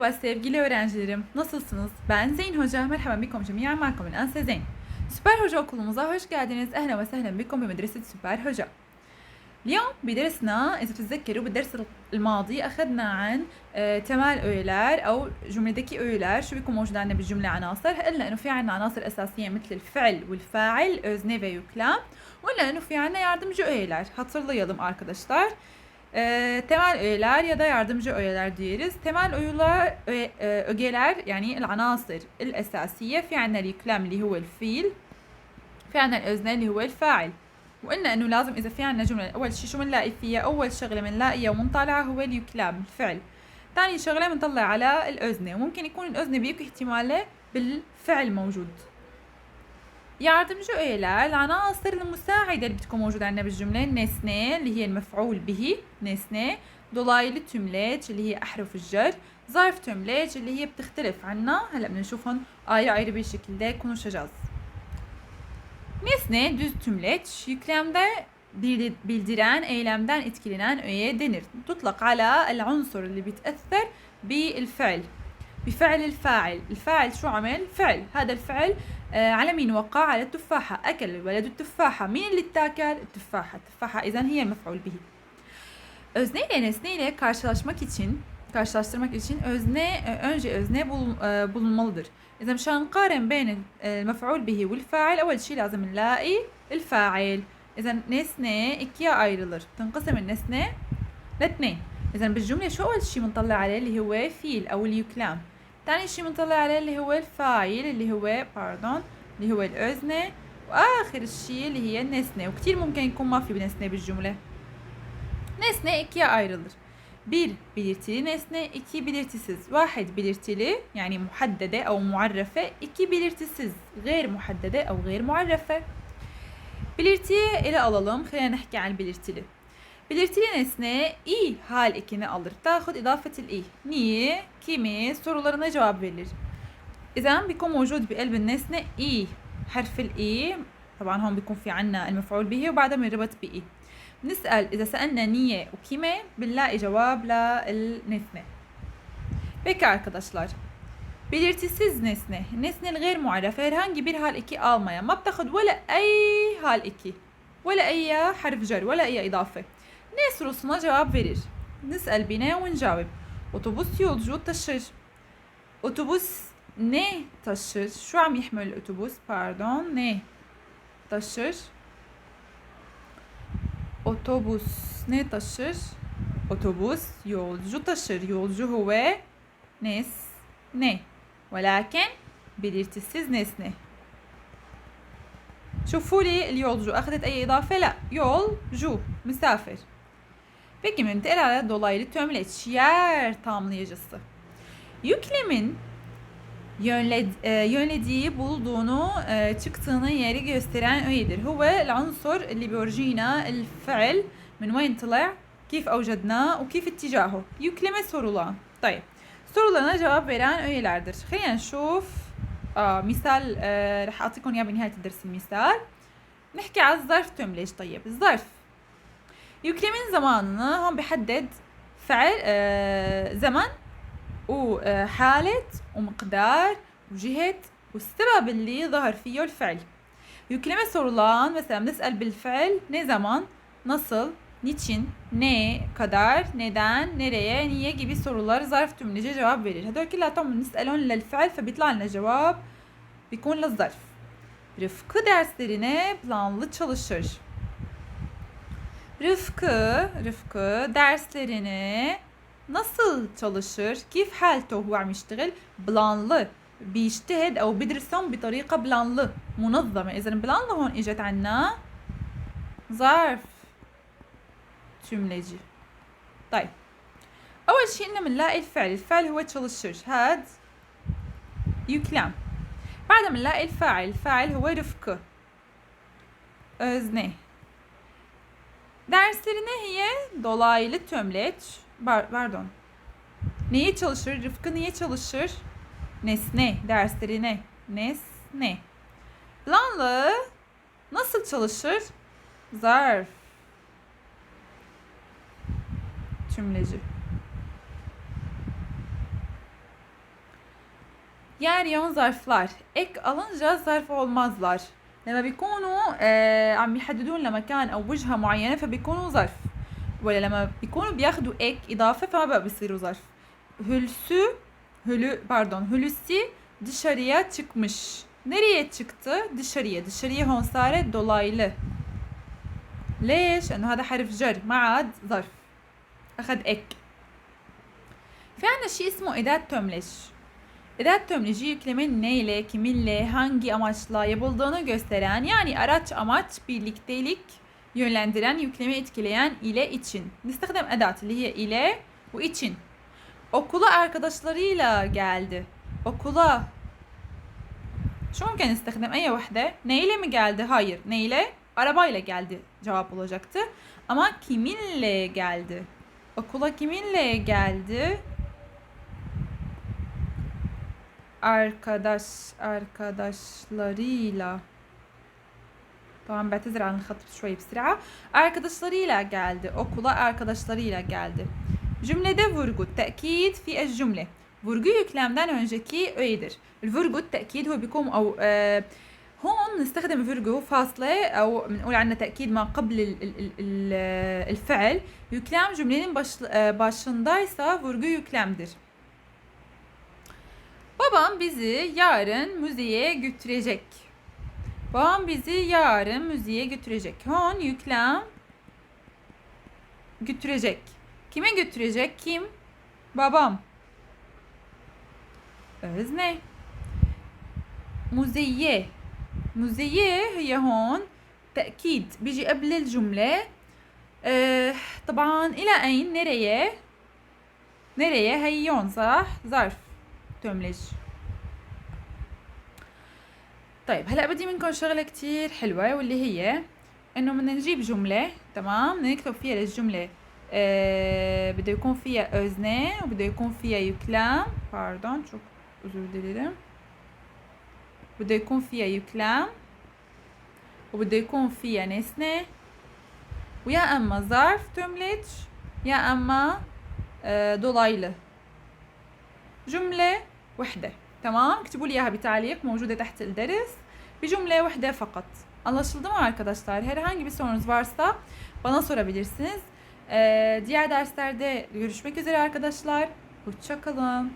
Merhaba sevgili öğrencilerim. Nasılsınız? Ben Zeyn Hoca. Merhaba bikum cemiyen معكم الآن زين. Süper Hoca okulumuza hoş geldiniz. أهلا وسهلا بكم بمدرسة سوبر هوجا. اليوم بدرسنا إذا تتذكروا بالدرس الماضي أخذنا عن آه، تمال öğeler أو جملتك öğeler شو بيكون موجود عندنا بالجملة عناصر قلنا إنه في عندنا عناصر أساسية مثل الفعل والفاعل özne ve yüklem وقلنا إنه في عندنا yardımcı öğeler hatırlayalım arkadaşlar ee, temel öğeler ya da yardımcı öğeler diyoruz. Temel öğeler, öğe- e, ögeler يعني العناصر الأساسية في عنا اليكلام اللي هو الفيل في عنا الأذنان اللي هو الفاعل وقلنا انه لازم اذا في عنا جمله اول شيء شو بنلاقي فيها اول شغله بنلاقيها ومنطلعه هو اليكلام الفعل ثاني شغله بنطلع على الاذنه وممكن يكون الاذنه بيك احتماله بالفعل موجود yardımcı öğeler العناصر المساعدة اللي بتكون موجودة عندنا بالجملة النسنة اللي هي المفعول به نسنة dolaylı tümleç اللي هي أحرف الجر zarf tümleç اللي هي بتختلف عنا هلا بدنا نشوفهم ayrı ayrı bir şekilde konuşacağız. Nesne düz tümleç yüklemde bildi- bildiren eylemden etkilenen öğe denir. تطلق على العنصر اللي بيتأثر بالفعل بفعل الفاعل. الفاعل شو عمل؟ فعل. هذا الفعل آه، على مين وقع؟ على التفاحة. أكل الولد التفاحة. مين اللي اتاكل التفاحة. التفاحة إذا هي المفعول به. Özne ile nesne ile karşılaşmak için, karşılaştırmak için özne önce özne bul- e, bulunmalıdır. إذا مشان نقارن بين المفعول به والفاعل أول شيء لازم نلاقي الفاعل. إذا nesne ikiye ayrılır. تنقسم النسنة لاثنين. إذا بالجملة شو أول شيء بنطلع عليه؟ اللي هو فيل أو اليكلام ثاني شيء بنطلع عليه اللي هو الفاعل اللي هو باردون اللي هو الأذنة وآخر الشيء اللي هي النسنة وكتير ممكن يكون ما في نسنة بالجملة Nesne ikiye ayrılır. Bir belirtili nesne, iki belirtisiz. Vahid belirtili yani muhaddede او muarrefe, iki belirtisiz. Gayr muhaddede او غير muarrefe. Belirtiyi ele alalım. خلينا نحكي عن belirtili. Belirtili nesne i hal ekini alır. تاخد إضافة الإي. Niye? Kimi? Sorularına cevap verir. إذا بيكون موجود بقلب النسنة إي حرف الإي طبعا هون بيكون في عنا المفعول به وبعدها بنربط بإي نسأل إذا سألنا niye وكيمة بنلاقي جواب للنسنة Peki arkadaşlar. Belirtisiz nesne, nesne gayr muarrefe herhangi bir hal eki almayan ما بتاخد ولا أي hal eki ولا أي حرف جر ولا أي إضافة ne sorusuna cevap verir. نسأل بنا ونجاوب. Otobüs yolcu taşır. Otobüs ne taşır? Şu an يحمل الأتوبيس pardon ne taşır? Otobüs ne taşır? Otobüs yolcu taşır. Yolcu هو nesne. ولكن belirtisiz nesne. شوفوا لي اليولجو أخذت أي إضافة؟ لا yolcu misafir. Peki müntel ala dolaylı tömleç yer tamlayıcısı. Yüklemin yönle, e, yönlediği, bulduğunu, e, çıktığını yeri gösteren öğedir. هو العنصر اللي بيورجينا الفعل من وين طلع كيف أوجدناه وكيف اتجاهه yükleme sorulan. طيب sorularına cevap veren öğelerdir. خلينا نشوف آه مثال آه رح أعطيكم إياه بنهاية الدرس المثال نحكي على الظرف تملج طيب الظرف yüklemin zamanını هم بحدد فعل آه زمن وحالة ومقدار وجهة والسبب اللي ظهر فيه الفعل yükleme sorulan mesela بنسأل بالفعل ne zaman nasıl niçin ne kadar neden nereye niye gibi sorular zarf tümlece cevap verir هدول كلها بنسألهم للفعل فبيطلع لنا جواب بيكون للظرف Rıfkı derslerine planlı çalışır. Rıfkı, Rıfkı derslerine nasıl çalışır؟ كيف حالته هو عم يشتغل؟ بلانlı بيجتهد أو بيدرسهم بطريقة بلانlı منظمة إذا بلانlı هون إجت عنا ظرف tümleci طيب أول شيء إننا بنلاقي الفعل الفعل هو çalışır هاد yüklem بعدها بنلاقي الفاعل الفاعل هو رفقة özne Dersleri neye? Dolaylı tömleç. Pardon. Neye çalışır? Rıfkı niye çalışır? Nesne. Dersleri ne? Nesne. Lanlı nasıl çalışır? Zarf. Tümleci. Yer yon zarflar. Ek alınca zarf olmazlar. Lema bir konu بيكونوا آه عم يحددون لمكان أو وجهة معينة فبيكونوا ظرف. ولا لما بيكونوا بياخدوا ek إضافة فما بقى بيصيروا ظرف. hülsü hülü pardon hülüsi dışarıya çıkmış nereye çıktı dışarıya dışarıya هون صارت dolaylı ليش؟ لأنه هذا حرف جر ما عاد ظرف. أخذ ek في عنا شيء اسمه إداة tömleç Edat tömleci yüklemin neyle, kiminle, hangi amaçla yapıldığını gösteren yani araç amaç birliktelik yönlendiren, yüklemi etkileyen ile için. Nistahdem edat liye ile bu için. Okula arkadaşlarıyla geldi. Okula. Şu mümkün istihdam eye vahde. Neyle mi geldi? Hayır. Neyle? Arabayla geldi cevap olacaktı. Ama kiminle geldi? Okula kiminle geldi? arkadaş arkadaşlarıyla Tamam بعتذر عن الخط شوي بسرعة. Arkadaşlarıyla geldi. Okula arkadaşlarıyla geldi. Cümlede vurgu, tekit fi الجملة. Vurgu yüklemden önceki öğedir. الفرجو التأكيد هو بيكون أو آه هون نستخدم فيرجو فاصلة أو بنقول عندنا تأكيد ما قبل ال- ال- ال- ال- الفعل yüklem cümlenin baş, e, başındaysa vurgu yüklemdir. Babam bizi yarın müzeye götürecek. Babam bizi yarın müzeye götürecek. Hon yüklem götürecek. Kime götürecek? Kim? Babam. Özne. Müzeye. müzeye هي هون تأكيد بيجي قبل الجملة آه طبعا إلى أين nereye nereye هيون صح ظرف تملج طيب هلا بدي منكم شغلة كتير حلوة واللي هي إنه بدنا نجيب جملة تمام؟ بدنا نكتب فيها الجمله آه بده يكون فيها özne وبده يكون فيها çok özür dilerim بده يكون فيها yüklem وبده يكون فيها nesne ويا أما ظرف تملج يا أما آه dolaylı جملة وحدة tamam اكتبوا لي اياها بتعليق موجودة تحت الدرس بجملة وحدة فقط Anlaşıldı mı arkadaşlar? Herhangi bir sorunuz varsa bana sorabilirsiniz. Ee, diğer derslerde görüşmek üzere arkadaşlar. Hoşçakalın.